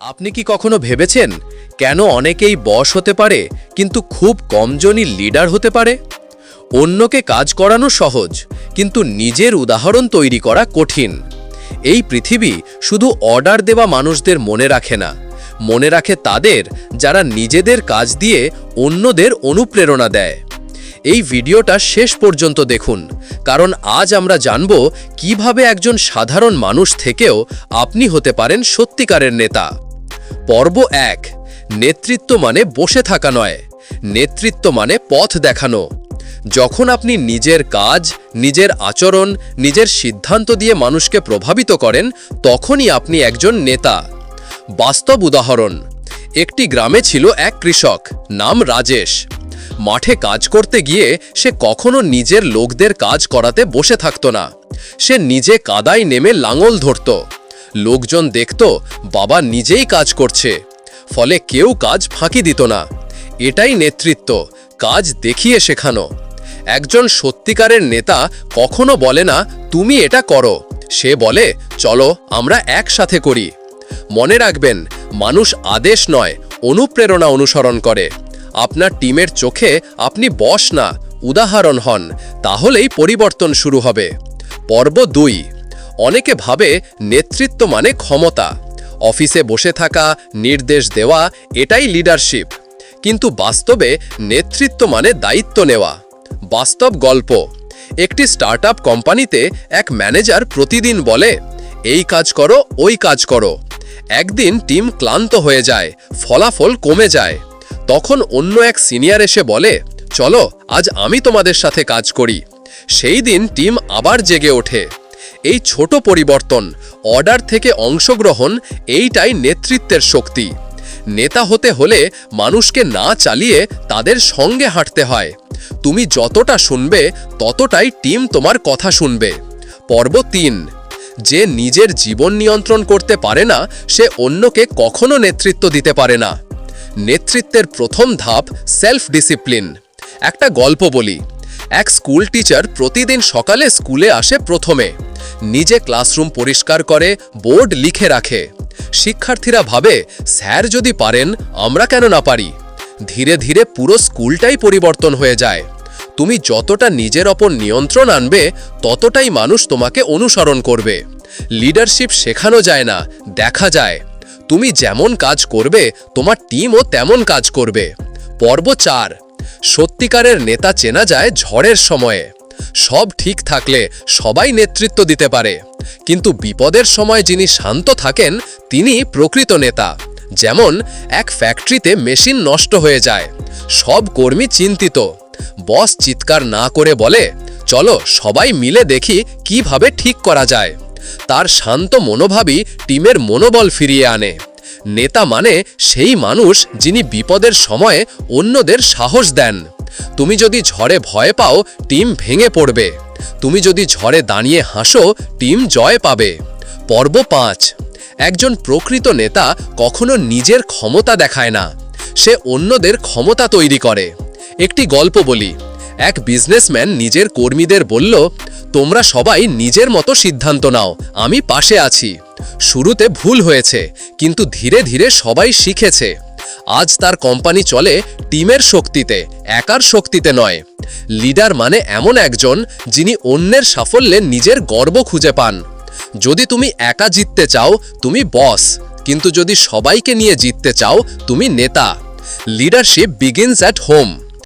আপনি কি কখনো ভেবেছেন কেন অনেকেই বশ হতে পারে, কিন্তু খুব কমজনই লিডার হতে পারে? অন্যকে কাজ করানো সহজ, কিন্তু নিজের উদাহরণ তৈরি করা কঠিন। এই পৃথিবী শুধু অর্ডার দেওয়া মানুষদের মনে রাখে না, মনে রাখে তাদের যারা নিজেদের কাজ দিয়ে অন্যদের অনুপ্রেরণা দেয়। এই ভিডিওটা শেষ পর্যন্ত দেখুন, কারণ আজ আমরা জানব কীভাবে একজন সাধারণ মানুষ থেকেও আপনি হতে পারেন সত্যিকারের নেতা। পর্ব এক, নেতৃত্ব মানে বসে থাকা নয়। নেতৃত্ব মানে পথ দেখানো। যখন আপনি নিজের কাজ, নিজের আচরণ, নিজের সিদ্ধান্ত দিয়ে মানুষকে প্রভাবিত করেন, তখনই আপনি একজন নেতা। বাস্তব উদাহরণ, একটি গ্রামে ছিল এক কৃষক, নাম রাজেশ। মাঠে কাজ করতে গিয়ে সে কখনো নিজের লোকদের কাজ করাতে বসে থাকত না। সে নিজে কাদায় নেমে লাঙল ধরত। লোকজন দেখত বাবা নিজেই কাজ করছে। ফলে কেউ কাজ ফাঁকি দিত না। এটাই নেতৃত্ব, কাজ দেখিয়ে শেখানো। একজন সত্যিকারের নেতা কখনো বলে না, তুমি এটা করো। সে বলে, চলো, আমরা একসাথে করি। মনে রাখবেন, মানুষ আদেশ নয়, অনুপ্রেরণা অনুসরণ করে। আপনার টিমের চোখে আপনি বস না, উদাহরণ হন, তাহলেই পরিবর্তন শুরু হবে। পর্ব দুই অনেকে ভাবে নেতৃত্ব মানে ক্ষমতা। অফিসে বসে থাকা, নির্দেশ দেওয়া, এটাই লিডারশিপ কিন্তু বাস্তবে নেতৃত্ব মানে দায়িত্ব নেওয়া। বাস্তব গল্প। একটি স্টার্টআপ কোম্পানিতে এক ম্যানেজার প্রতিদিন বলে, এই কাজ করো, ওই কাজ করো। একদিন টিম ক্লান্ত হয়ে যায়, ফলাফল কমে যায়। তখন অন্য এক সিনিয়র এসে বলে, চলো, আজ আমি তোমাদের সাথে কাজ করি। সেই দিন টিম আবার জেগে ওঠে। এই ছোট পরিবর্তন অর্ডার থেকে অংশগ্রহণ এইটাই নেতৃত্বের শক্তি। নেতা হতে হলে মানুষকে না চালিয়ে তাদের সঙ্গে হাঁটতে হয়। তুমি যতটা শুনবে, ততটাই টিম তোমার কথা শুনবে। পর্ব তিন, যে নিজের জীবন নিয়ন্ত্রণ করতে পারে না, সে অন্যকে কখনো নেতৃত্ব দিতে পারে না। নেতৃত্বের প্রথম ধাপ সেলফ ডিসিপ্লিন একটা গল্প বলি। এক স্কুল টিচার প্রতিদিন সকালে স্কুলে আসে প্রথমে। নিজে ক্লাসরুম পরিষ্কার করে, বোর্ড লিখে রাখে। শিক্ষার্থীরা ভাবে, স্যার যদি পারেন, আমরা কেন না পারি? ধীরে ধীরে পুরো স্কুলটাই পরিবর্তন হয়ে যায়। তুমি যতটা নিজের ওপর নিয়ন্ত্রণ আনবে, ততটাই মানুষ তোমাকে অনুসরণ করবে। লিডারশিপ শেখানো যায় না, দেখা যায়। তুমি যেমন কাজ করবে, তোমার টিমও তেমন কাজ করবে। পর্ব চার। সত্যিকারের নেতা চেনা যায় ঝড়ের সময়ে। সব ঠিক থাকলে সবাই নেতৃত্ব দিতে পারে। কিন্তু বিপদের সময় যিনি শান্ত থাকেন, তিনি প্রকৃত নেতা। যেমন, এক ফ্যাক্টরিতে মেশিন নষ্ট হয়ে যায়। সব কর্মী চিন্তিত। বস চিৎকার না করে বলে, চলো সবাই মিলে দেখি কীভাবে ঠিক করা যায়। তার শান্ত মনোভাবই টিমের মনোবল ফিরিয়ে আনে। নেতা মানে সেই মানুষ যিনি বিপদের সময়ে অন্যদের সাহস দেন। তুমি যদি ঝড়ে ভয় পাও, টিম ভেঙে পড়বে। তুমি যদি ঝড়ে দাঁড়িয়ে হাসো, টিম জয় পাবে। পর্ব পাঁচ। একজন প্রকৃত নেতা কখনো নিজের ক্ষমতা দেখায় না। সে অন্যদের ক্ষমতা তৈরি করে। একটি গল্প বলি। এক বিজনেসম্যান নিজের কর্মীদের বলল, তোমরা সবাই নিজের মতো সিদ্ধান্ত নাও, আমি পাশে আছি। শুরুতে ভুল হয়েছে, কিন্তু ধীরে ধীরে সবাই শিখেছে। আজ তার কোম্পানি চলে টিমের শক্তিতে, একার শক্তিতে নয়। লিডার মানে এমন একজন যিনি অন্যের সাফল্যে নিজের গর্ব খুঁজে পান। যদি তুমি একা জিততে চাও, তুমি বস, কিন্তু যদি সবাইকে নিয়ে জিততে চাও, তুমি নেতা। Leadership begins at home